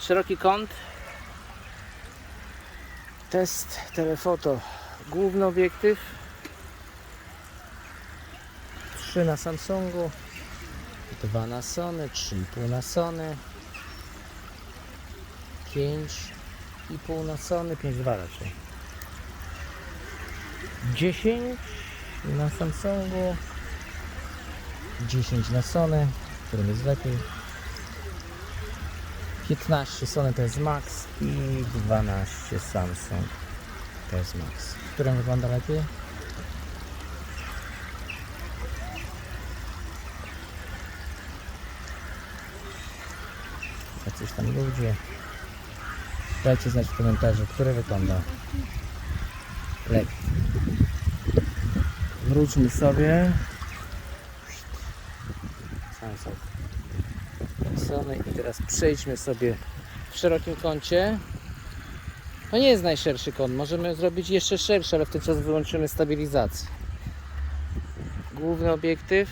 Szeroki kąt. Test telefoto. Główny obiektyw. 3 na Samsungu. 2 na Sony, 3,5 na Sony. 5,5 na Sony, 5,2 raczej. 10 na Samsungu. 10 na Sony, którym jest lepiej. 15 Sony to jest Max i 12 Samsung to jest Max. Którym wygląda lepiej? Jacyś tam ludzie. Dajcie znać w komentarzu, który wygląda lepiej. Wróćmy sobie. Samsung. I teraz przejdźmy sobie w szerokim kącie. To nie jest najszerszy kąt, możemy zrobić jeszcze szerszy, ale w ten czas wyłączymy stabilizację. Główny obiektyw.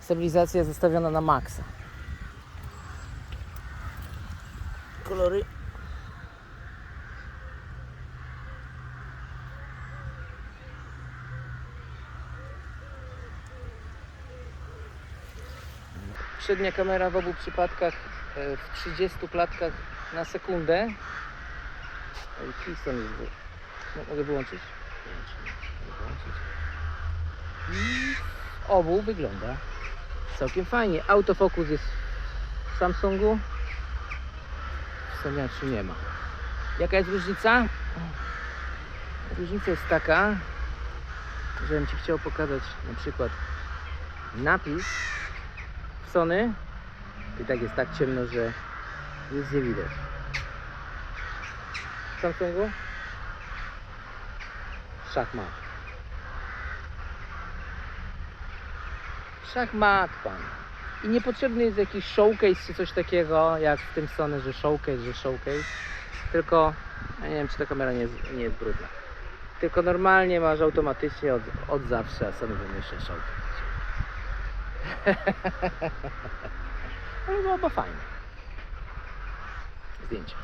Stabilizacja zostawiona na maksa. Kolory. Przednia kamera w obu przypadkach e, w 30 klatkach na sekundę. Oj, Keystone jest wy... no, Mogę wyłączyć? I w obu wygląda całkiem fajnie. Autofokus jest w Samsungu. W Soniaczu nie ma. Jaka jest różnica? Różnica jest taka, że bym Ci chciał pokazać na przykład napis Sony i tak jest tak ciemno, że nic nie widać. W Samsungu? Szachmat. Szachmat, pan. I niepotrzebny jest jakiś showcase czy coś takiego, jak w tym Sony, że showcase, że showcase. Tylko, ja nie wiem, czy ta kamera nie jest, nie jest brudna. Tylko normalnie masz automatycznie od, od zawsze, a Sony wymyśla showcase. Ale byłoby fajnie. Zdjęcia.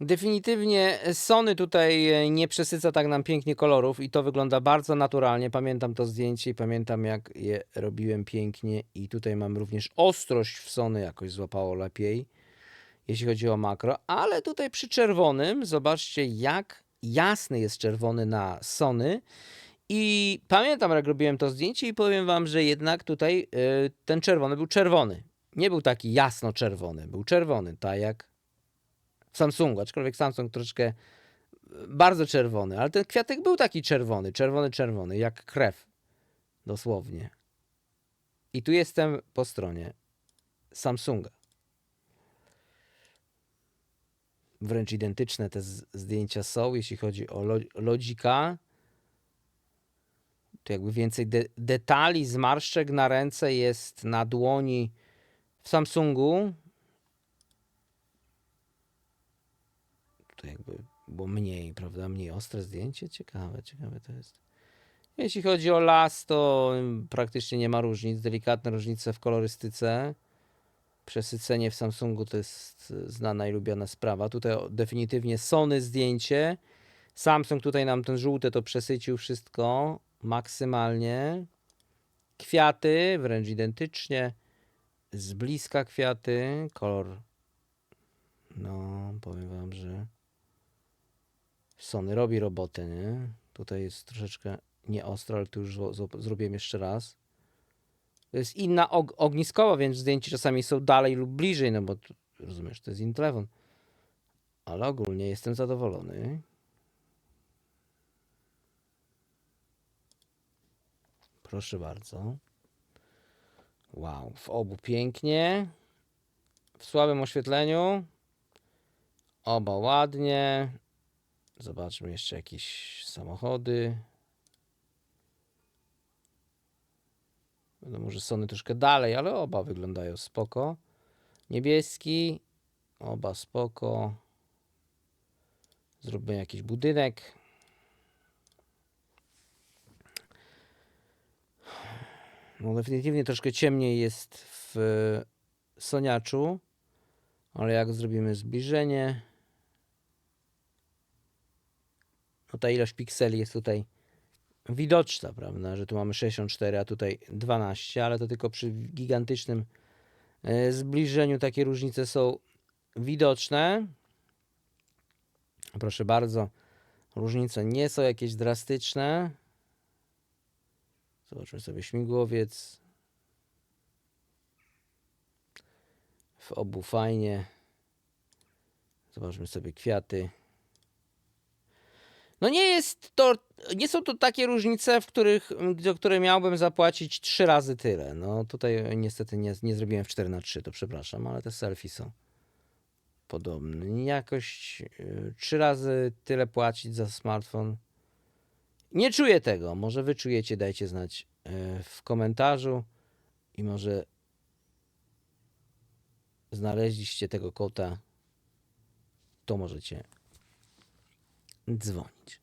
Definitywnie Sony tutaj e, nie przesyca tak nam pięknie kolorów i to wygląda bardzo naturalnie. Pamiętam to zdjęcie i pamiętam jak je robiłem pięknie i tutaj mam również ostrość w Sony jakoś złapało lepiej, jeśli chodzi o makro, ale tutaj przy czerwonym zobaczcie jak jasny jest czerwony na Sony i pamiętam, jak robiłem to zdjęcie i powiem wam, że jednak tutaj y, ten czerwony był czerwony. Nie był taki jasno czerwony, był czerwony, tak jak w Samsungu, aczkolwiek Samsung troszeczkę y, bardzo czerwony, ale ten kwiatek był taki czerwony, czerwony, czerwony, jak krew. Dosłownie. I tu jestem po stronie Samsunga. Wręcz identyczne te zdjęcia są, jeśli chodzi o lo- lodzika tu jakby więcej de detali, zmarszczek na ręce jest na dłoni w Samsungu. Tu jakby było mniej, prawda? Mniej ostre zdjęcie. Ciekawe, ciekawe to jest. Jeśli chodzi o las, to praktycznie nie ma różnic. Delikatne różnice w kolorystyce. Przesycenie w Samsungu to jest znana i lubiana sprawa. Tutaj definitywnie Sony zdjęcie. Samsung tutaj nam ten żółte to przesycił wszystko maksymalnie. Kwiaty wręcz identycznie. Z bliska kwiaty. Kolor. No, powiem wam, że Sony robi robotę, nie? Tutaj jest troszeczkę nieostro, ale tu już zrobiłem jeszcze raz. To jest inna og ogniskowa, więc zdjęcia czasami są dalej lub bliżej, no bo rozumiesz, to jest inny telefon. Ale ogólnie jestem zadowolony. Proszę bardzo. Wow, w obu pięknie. W słabym oświetleniu. Oba ładnie. Zobaczmy jeszcze jakieś samochody. Wiadomo, że Sony troszkę dalej, ale oba wyglądają spoko. Niebieski. Oba spoko. Zróbmy jakiś budynek. No definitywnie troszkę ciemniej jest w Soniaczu, ale jak zrobimy zbliżenie, no ta ilość pikseli jest tutaj widoczna, prawda, że tu mamy 64, a tutaj 12, ale to tylko przy gigantycznym e, zbliżeniu takie różnice są widoczne. Proszę bardzo, różnice nie są jakieś drastyczne. Zobaczmy sobie śmigłowiec. W obu fajnie. Zobaczmy sobie kwiaty. No nie jest to, nie są to takie różnice, w których, za które miałbym zapłacić trzy razy tyle. No tutaj niestety nie, nie zrobiłem w 4 na 3 to przepraszam, ale te selfie są podobne. Jakoś y, trzy razy tyle płacić za smartfon. Nie czuję tego. Może wy czujecie, dajcie znać y, w komentarzu i może znaleźliście tego kota, to możecie dzwonić.